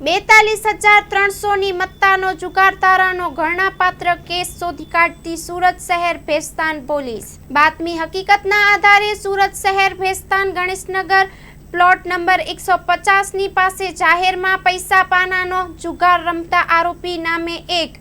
બેતાલીસ હજાર ત્રણસોની મત્તાનો જુગારધારાનો ઘરણાપાત્ર કેસ શોધી કાઢતી સુરત શહેર ભેસ્તાન પોલીસ. બાતમી હકીકતના આધારે સુરત શહેર ભેસ્તાન ગણેશનગર પ્લોટ નંબર એકસો પચાસની પાસે જાહેરમાં પૈસા પાનાનો જુગાર રમતા આરોપી નામે એક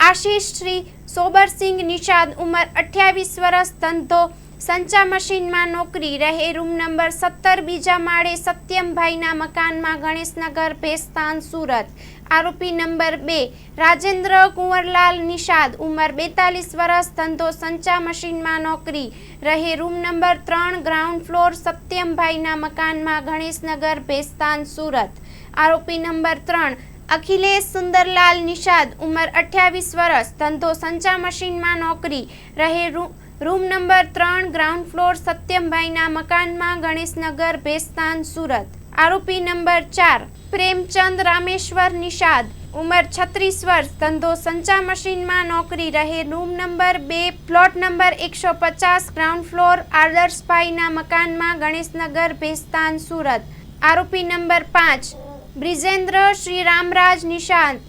આશીષ શ્રી સોબરસિંહ નિષાદ ઉંમર અઠ્યાવીસ વર્ષ, ધંધો, સંચા મશીનમાં નોકરી રહે, રૂમ નંબર સત્તર, બીજા માળે સત્યમભાઈના મકાનમાં ગણેશનગર ભેસ્તાન સુરત. આરોપી નંબર બે, રાજેન્દ્ર કુંવરલાલ નિષાદ ઉંમર બેતાલીસ વર્ષ, ધંધો, સંચા મશીનમાં નોકરી રહે, રૂમ નંબર ત્રણ, ગ્રાઉન્ડ ફ્લોર સત્યમભાઈના મકાનમાં ગણેશનગર ભેસ્તાન સુરત. આરોપી નંબર ત્રણ અખિલેશ સુંદરલાલ નિષાદ, ઉંમર અઠ્યાવીસ વર્ષ, ધંધો સંચા મશીનમાં નોકરી, રહે રૂમ નંબર ત્રણ, ગ્રાઉન્ડ ફ્લોર સત્યમભાઈના મકાનમાં ગણેશનગર, ભેસ્તાન, સુરત. આરોપી નંબર ચાર, પ્રેમચંદ રામેશ્વર નિષાદ, ઉંમર છત્રીસ વર્ષ, ધંધો સંચા મશીનમાં નોકરી, રહે રૂમ નંબર બે, પ્લોટ નંબર એકસો પચાસ, ગ્રાઉન્ડ ફ્લોર, આદર્શભાઈના મકાનમાં ગણેશનગર, ભેસ્તાન, સુરત. આરોપી નંબર પાંચ બ્રિજેન્દ્ર શ્રી રામરાજ નિશાંત.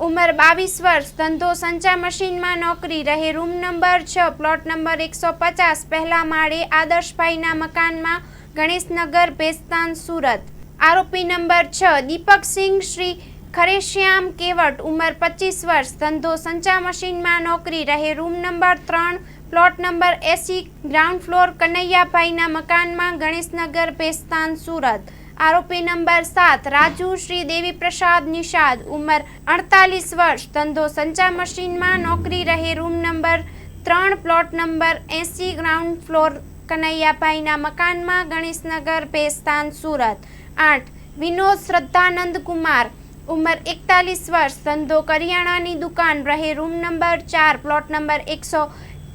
ઉંમર બાવીસ વર્ષ. ધંધો સંચા મશીનમાં નોકરી. રહે રૂમ નંબર છ, પ્લોટ નંબર એકસો પચાસ. પહેલા માળે આદર્શભાઈના મકાનમાં ગણેશનગર ભેસ્તાન, સુરત. આરોપી નંબર છ, દીપકસિંહ શ્રી ખરેશ્યામ કેવટ. ઉંમર પચીસ વર્ષ. ધંધો સંચા મશીનમાં નોકરી. રહે રૂમ નંબર ત્રણ, પ્લોટ નંબર એસી, ગ્રાઉન્ડ ફ્લોર કનૈયાભાઈના મકાનમાં ગણેશનગર ભેસ્તાન, સુરત. આરોપી નંબર સાત, રાજુ શ્રી દેવી પ્રસાદ નિષાદ, ઉંમર અડતાલીસ વર્ષ, ધંધો સંચા મશીનમાં નોકરી રહે, રૂમ નંબર ત્રણ, પ્લોટ નંબર એસી, ગ્રાઉન્ડ ફ્લોર કનૈયાભાઈના મકાનમાં, ગણેશનગર ભેસ્તાન સુરત. આઠ, વિનોદ શ્રદ્ધાનંદ કુમાર, ઉંમર એકતાલીસ વર્ષ, ધંધો કરિયાણાની દુકાન રહે, રૂમ નંબર ચાર, પ્લોટ નંબર એકસો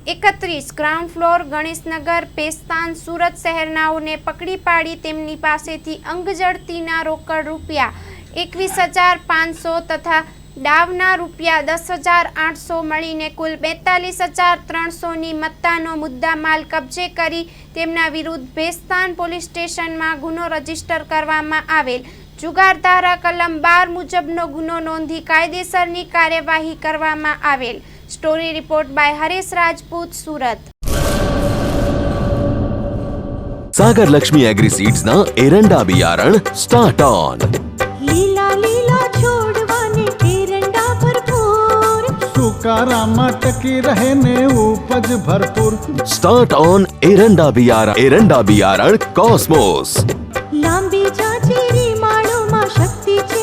એકત્રીસ ગ્રાઉન્ડ ફ્લોર ગણેશનગર, પેસ્તાન, સુરત શહેરનાઓને પકડી પાડી તેમની પાસેથી અંગજડતીના રોકડ રૂપિયા એકવીસ હજાર પાંચસો તથા ડાવના રૂપિયા દસ હજાર આઠસો મળીને કુલ બેતાલીસ હજાર ત્રણસોની મત્તાનો મુદ્દામાલ કબજે કરી તેમના વિરુદ્ધ ભેસ્તાન પોલીસ સ્ટેશનમાં ગુનો રજિસ્ટર કરવામાં આવેલ. જુગાર ધારા કલમ બાર મુજબનો ગુનો નોંધી કાયદેસરની કાર્યવાહી કરવામાં આવેલ. Story report by Haresh Rajput Surat Sagar Lakshmi agri seeds ना एरंडा बियारण स्टार्ट ऑन लीला लीला छोड़वाने एरंडा भरपूर। सुकारा मट की रहने उपज भरपूर। स्टार्ट ऑन एरंडा बियारण एरंडा बियारण कॉस्मोस लंबी जाचेरी माड़ो मा शक्ति चे